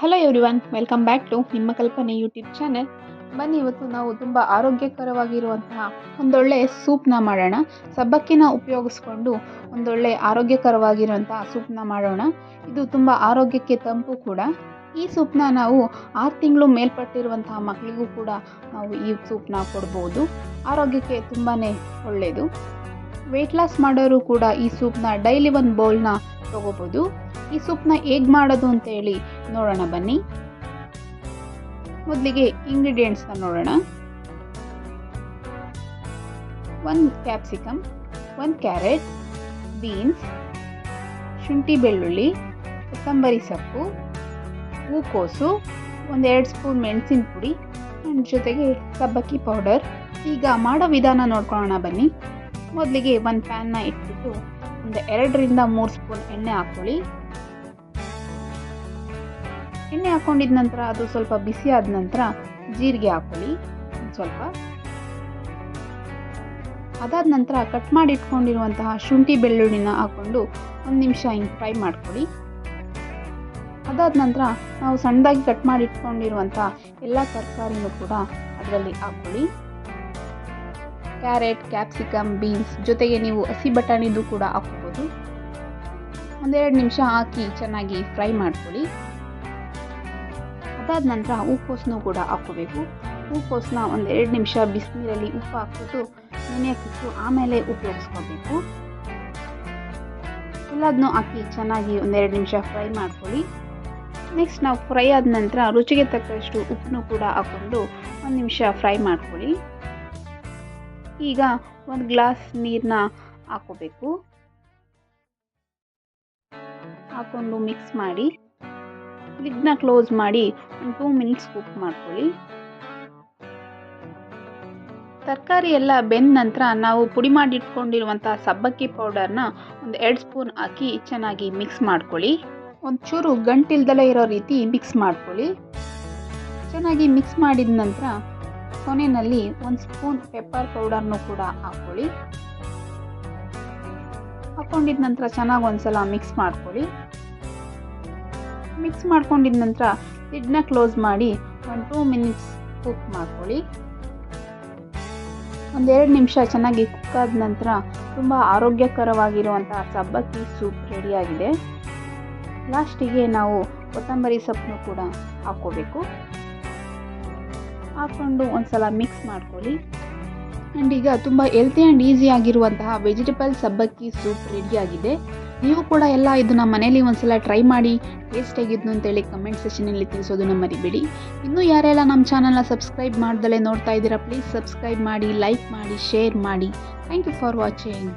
Hello everyone welcome back to ನಿಮ್ಮ ಕಲ್ಪನೆ YouTube channel ಬನ್ನಿ, ಇವತ್ತು ನಾವು ತುಂಬ ಆರೋಗ್ಯಕರವಾಗಿರುವಂತಹ ಒಂದೊಳ್ಳೆ ಸೂಪ್ನ ಮಾಡೋಣ. ಸಬ್ಬಕ್ಕಿನ ಉಪಯೋಗಿಸ್ಕೊಂಡು ಒಂದೊಳ್ಳೆ ಆರೋಗ್ಯಕರವಾಗಿರುವಂತಹ ಸೂಪ್ನ ಮಾಡೋಣ. ಇದು ತುಂಬ ಆರೋಗ್ಯಕ್ಕೆ ತಂಪು ಕೂಡ. ಈ ಸೂಪ್ನ ನಾವು ಆರು ತಿಂಗಳು ಮೇಲ್ಪಟ್ಟಿರುವಂತಹ ಮಕ್ಕಳಿಗೂ ಕೂಡ ನಾವು ಈ ಸೂಪ್ನ ಕೊಡ್ಬೋದು. ಆರೋಗ್ಯಕ್ಕೆ ತುಂಬಾ ಒಳ್ಳೆಯದು ವೆಯ್ಟ್ ಲಾಸ್ ಮಾಡೋರು ಕೂಡ ಈ ಸೂಪ್ನ ಡೈಲಿ ಒಂದು ಬೌಲ್ನ ತಗೋಬೋದು. ಈ ಸೂಪ್ನ ಹೇಗೆ ಮಾಡೋದು ಅಂತ ಹೇಳಿ ನೋಡೋಣ ಬನ್ನಿ. ಮೊದಲಿಗೆ ಇಂಗ್ರೀಡಿಯೆಂಟ್ಸ್ನ ನೋಡೋಣ. ಒಂದು ಕ್ಯಾಪ್ಸಿಕಮ್ ಒಂದು ಕ್ಯಾರೆಟ್ ಬೀನ್ಸ್ ಶುಂಠಿ ಬೆಳ್ಳುಳ್ಳಿ, ಕೊತ್ತಂಬರಿ ಸೊಪ್ಪು, ಹೂಕೋಸು, ಒಂದೆರಡು ಸ್ಪೂನ್ ಮೆಣಸಿನ ಪುಡಿ ಆ್ಯಂಡ್ ಜೊತೆಗೆ ಸಬ್ಬಕ್ಕಿ ಪೌಡರ್ ಈಗ ಮಾಡೋ ವಿಧಾನ ನೋಡ್ಕೊಳ್ಳೋಣ ಬನ್ನಿ. ಮೊದಲಿಗೆ ಒಂದು ಪ್ಯಾನ್ನ ಇಟ್ಬಿಟ್ಟು ಒಂದು ಎರಡರಿಂದ ಮೂರು ಸ್ಪೂನ್ ಎಣ್ಣೆ ಹಾಕ್ಕೊಳ್ಳಿ. ಎಣ್ಣೆ ಹಾಕೊಂಡಿದ ನಂತರ ಅದು ಸ್ವಲ್ಪ ಬಿಸಿ ಆದ ನಂತರ ಜೀರಿಗೆ ಹಾಕೊಳ್ಳಿ. ಸ್ವಲ್ಪ. ಅದಾದ ನಂತರ ಕಟ್ ಮಾಡಿ ಇಟ್ಕೊಂಡಿರುವಂತಹ ಶುಂಠಿ ಬೆಳ್ಳುಳ್ಳಿನ ಹಾಕ್ಕೊಂಡು ಒಂದು ನಿಮಿಷ ಹಿಂಗೆ ಫ್ರೈ ಮಾಡ್ಕೊಳ್ಳಿ. ಅದಾದ ನಂತರ ನಾವು ಸಣ್ಣದಾಗಿ ಕಟ್ ಮಾಡಿ ಇಟ್ಕೊಂಡಿರುವಂಥ ಎಲ್ಲ ತರಕಾರಿನೂ ಕೂಡ ಅದರಲ್ಲಿ ಹಾಕ್ಕೊಳ್ಳಿ ಕ್ಯಾರೆಟ್, ಕ್ಯಾಪ್ಸಿಕಮ್, ಬೀನ್ಸ್ ಜೊತೆಗೆ ನೀವು ಹಸಿ ಬಟಾಣಿದು ಕೂಡ ಹಾಕ್ಬೋದು. ಒಂದೆರಡು ನಿಮಿಷ ಹಾಕಿ ಚೆನ್ನಾಗಿ ಫ್ರೈ ಮಾಡ್ಕೊಳ್ಳಿ. ಅದಾದ ನಂತರ ಹೂಕೋಸನ್ನು ಕೂಡ ಹಾಕ್ಕೋಬೇಕು. ಹೂಕೋಸನ್ನ ಒಂದೆರಡು ನಿಮಿಷ ಬಿಸಿನೀರಲ್ಲಿ ಉಪ್ಪು ಹಾಕ್ಬಿಟ್ಟು ನೆನೆಯಕ್ಕಿಟ್ಟು ಆಮೇಲೆ ಉಪಯೋಗಿಸ್ಕೋಬೇಕು. ಎಲ್ಲದನ್ನೂ ಹಾಕಿ ಚೆನ್ನಾಗಿ ಒಂದೆರಡು ನಿಮಿಷ ಫ್ರೈ ಮಾಡ್ಕೊಳ್ಳಿ. ನೆಕ್ಸ್ಟ್ ನಾವು ಫ್ರೈ ಆದ ನಂತರ ರುಚಿಗೆ ತಕ್ಕಷ್ಟು ಉಪ್ಪನ್ನು ಕೂಡ ಹಾಕ್ಕೊಂಡು ಒಂದು ನಿಮಿಷ ಫ್ರೈ ಮಾಡ್ಕೊಳ್ಳಿ. ಈಗ ಒಂದು ಗ್ಲಾಸ್ ನೀರನ್ನ ಹಾಕೋಬೇಕು ಹಾಕ್ಕೊಂಡು ಮಿಕ್ಸ್ ಮಾಡಿ ಲಿಡ್ನ ಕ್ಲೋಸ್ ಮಾಡಿ ಒಂದು ಟೂ ಮಿನಿಟ್ಸ್ ಕುಕ್ ಮಾಡ್ಕೊಳ್ಳಿ. ತರಕಾರಿ ಎಲ್ಲ ಬೆಂದ ನಂತರ ನಾವು ಪುಡಿ ಮಾಡಿ ಇಟ್ಕೊಂಡಿರುವಂಥ ಸಬ್ಬಕ್ಕಿ ಪೌಡರ್ನ ಒಂದು ಎರಡು ಸ್ಪೂನ್ ಹಾಕಿ ಚೆನ್ನಾಗಿ ಮಿಕ್ಸ್ ಮಾಡ್ಕೊಳ್ಳಿ. ಒಂಚೂರು ಗಂಟಿಲ್ದಲೇ ಇರೋ ರೀತಿ ಮಿಕ್ಸ್ ಮಾಡ್ಕೊಳ್ಳಿ. ಚೆನ್ನಾಗಿ ಮಿಕ್ಸ್ ಮಾಡಿದ ನಂತರ ಕೊನೆಯಲ್ಲಿ ಒಂದು ಸ್ಪೂನ್ ಪೆಪ್ಪರ್ ಪೌಡರ್ನು ಕೂಡ ಹಾಕ್ಕೊಳ್ಳಿ ಹಾಕ್ಕೊಂಡಿದ ನಂತರ ಚೆನ್ನಾಗಿ ಒಂದ್ಸಲ ಮಿಕ್ಸ್ ಮಾಡ್ಕೊಳ್ಳಿ. ಮಿಕ್ಸ್ ಮಾಡ್ಕೊಂಡಿದ ನಂತರ ಲಿಡ್ನ ಕ್ಲೋಸ್ ಮಾಡಿ ಒಂದು ಟೂ ಮಿನಿಟ್ಸ್ ಕುಕ್ ಮಾಡ್ಕೊಳ್ಳಿ. ಒಂದೆರಡು ನಿಮಿಷ ಚೆನ್ನಾಗಿ ಕುಕ್ ಆದ ನಂತರ ತುಂಬ ಆರೋಗ್ಯಕರವಾಗಿರುವಂಥ ಸಬ್ಬಕ್ಕಿ ಸೂಪ್ ರೆಡಿಯಾಗಿದೆ ಲಾಸ್ಟಿಗೆ ನಾವು ಕೊತ್ತಂಬರಿ ಸೊಪ್ಪನ್ನು ಕೂಡ ಹಾಕ್ಕೋಬೇಕು. ಹಾಕ್ಕೊಂಡು ಒಂದು ಸಲ ಮಿಕ್ಸ್ ಮಾಡ್ಕೊಳ್ಳಿ. ಆ್ಯಂಡ್ ಈಗ ತುಂಬ ಹೆಲ್ತಿ ಆ್ಯಂಡ್ ಈಸಿ ಆಗಿರುವಂತಹ ವೆಜಿಟೇಬಲ್ ಸಬ್ಬಕ್ಕಿ ಸೂಪ್ ರೆಡಿ ಆಗಿದೆ. ನೀವು ಕೂಡ ಎಲ್ಲ ಇದನ್ನ ಮನೇಲಿ ಒಂದ್ಸಲ ಟ್ರೈ ಮಾಡಿ ಟೇಸ್ಟ್ ಹೇಗಿದ್ನು ಅಂತೇಳಿ ಕಮೆಂಟ್ ಸೆಷನಲ್ಲಿ ತಿಳಿಸೋದನ್ನ ಮರಿಬೇಡಿ. ಇನ್ನೂ ಯಾರೆಲ್ಲ ನಮ್ಮ ಚಾನಲ್ನ ಸಬ್ಸ್ಕ್ರೈಬ್ ಮಾಡ್ದಲೇ ನೋಡ್ತಾ ಇದ್ದೀರಾ ಪ್ಲೀಸ್ ಸಬ್ಸ್ಕ್ರೈಬ್ ಮಾಡಿ ಲೈಕ್ ಮಾಡಿ ಶೇರ್ ಮಾಡಿ. Thank you for watching